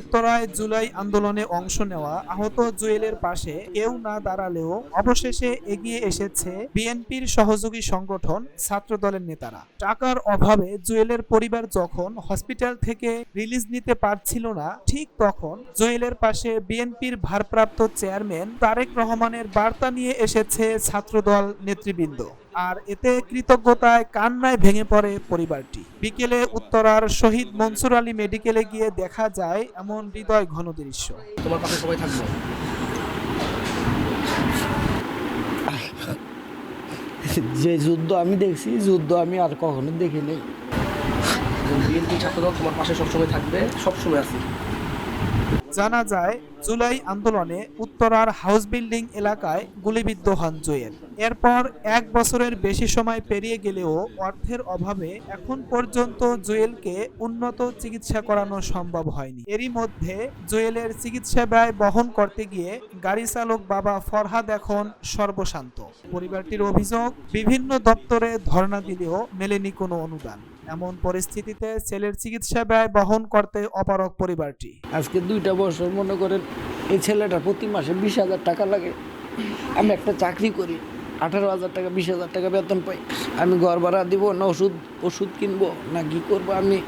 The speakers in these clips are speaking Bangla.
উত্তরায় জুলাই আন্দোলনে অংশ নেওয়া আহত জুয়েলের পাশে কেউ না দাঁড়ালেও অবশেষে এগিয়ে এসেছে বিএনপির সহযোগী সংগঠন ছাত্র দলের নেতারা। টাকার অভাবে জুয়েলের পরিবার যখন হসপিটাল থেকে রিলিজ নিতে পারছিল না, ঠিক তখন জুয়েলের পাশে বিএনপির ভারপ্রাপ্ত চেয়ারম্যান তারেক রহমানের বার্তা নিয়ে এসেছে ছাত্রদল নেতৃবৃন্দ। আর এতে কৃতজ্ঞতায় কান্নায় ভেঙে পড়ে পরিবারটি। বিকেলে উত্তরার শহীদ মনসুর আলী মেডিকেলে গিয়ে দেখা যায় এমন হৃদয় ঘন দৃশ্য। তোমার পাশে সবাই থাকবে। যে যুদ্ধ আমি দেখছি যুদ্ধ আমি আর কখনো দেখিনি বিএনপি ছাত্রদল তোমার পাশে সবসময় থাকবে সবসময় আছে। জানা যায়, জুলাই আন্দোলনে উত্তরার হাউস বিল্ডিং এলাকায় গুলিবিদ্ধ হন জুয়েল। এরপর এক বছরের বেশি সময় পেরিয়ে গেলেও অর্থের অভাবে এখন পর্যন্ত জুয়েলকে উন্নত চিকিৎসা করানো সম্ভব হয়নি। এরই মধ্যে জুয়েলের চিকিৎসা ব্যয় বহন করতে গিয়ে গাড়ি চালক বাবা ফরহাদ এখন সর্বশান্ত। পরিবারটির অভিযোগ, বিভিন্ন দপ্তরে ধর্ণা দিলেও মেলেনি কোনো অনুদান। এমন পরিস্থিতিতে ছেলের চিকিৎসা ব্যয় বহন করতে অপারক পরিবারটি। আজকে দুইটা বছর মনে করেন এই ছেলেটা প্রতি মাসে বিশ হাজার টাকা লাগে। আমি একটা চাকরি করি, আঠারো হাজার টাকা, বিশ হাজার টাকা বেতন পাই। আমি ঘর ভাড়া দিব, না ওষুধ ওষুধ কিনবো, না কি করব? আমি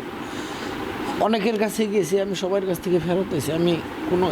অনেকের কাছে গেছি আমি সবার কাছ থেকে ফেরত এসেছি আমি কোনো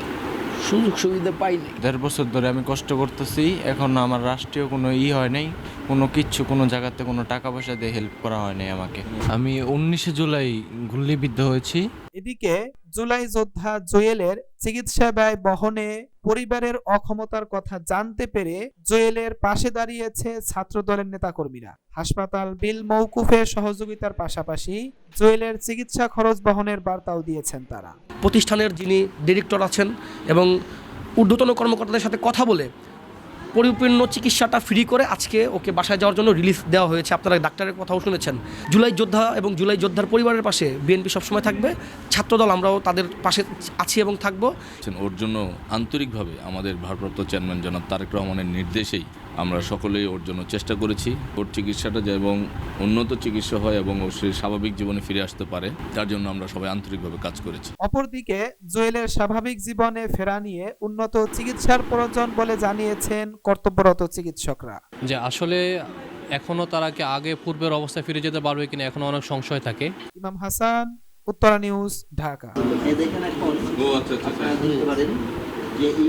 সুযোগ সুবিধা পাইনি। দেড় বছর ধরে আমি কষ্ট করতেছি, এখন আমার রাষ্ট্রীয় কোনো ই হয় নাই, কোনো কিচ্ছু, কোনো জায়গাতে কোনো টাকা পয়সা দিয়ে হেল্প করা হয় নাই আমাকে। আমি উনিশে জুলাই গুল্লিবিদ্ধ হয়েছি। এদিকে জুলাই যোদ্ধা জুয়েলের চিকিৎসা ব্যয় বহনে পরিবারের অক্ষমতার কথা জানতে পেরে জুয়েলের পাশে দাঁড়িয়েছে ছাত্র দলের নেতাকর্মীরা। হাসপাতাল বিল মৌকুফে সহযোগিতার পাশাপাশি জুয়েলের চিকিৎসা খরচ বহনের বার্তাও দিয়েছেন তারা। প্রতিষ্ঠানের যিনি ডিরেক্টর আছেন এবং ঊর্ধ্বতন কর্মকর্তাদের সাথে কথা বলে পরিপূর্ণ চিকিৎসাটা ফ্রি করে আজকে ওকে বাসায় যাওয়ার জন্য রিলিফ দেওয়া হয়েছে। আপনারা ডাক্তারের কথাও শুনেছেন। জুলাই যোদ্ধা এবং জুলাই যোদ্ধার পরিবারের পাশে বিএনপি সবসময় থাকবে। ছাত্রদল আমরাও তাদের পাশে আছি এবং থাকব। ওর জন্য আন্তরিকভাবে আমাদের ভারপ্রাপ্ত চেয়ারম্যান জনাব তারেক রহমানের নির্দেশেই আমরা সকলেই ওর জন্য চেষ্টা করেছি। ওর চিকিৎসাটা যে এবং উন্নত চিকিৎসা হয় এবং ও সে স্বাভাবিক জীবনে ফিরে আসতে পারে তার জন্য আমরা সবাই আন্তরিকভাবে কাজ করেছি। অপরদিকে জুয়েলের স্বাভাবিক জীবনে ফেরা নিয়ে উন্নত চিকিৎসার প্রয়োজন বলে জানিয়েছেন কর্তব্যরত চিকিৎসকরা। যে আসলে এখনও তারা কি আগে পূর্বের অবস্থায় ফিরে যেতে পারবে কিনা এখনও অনেক সংশয় থাকে। ইমাম হাসান উত্তরা নিউজ ঢাকা। দেখেন এখন আপনারা ধরতে পারেন যে এই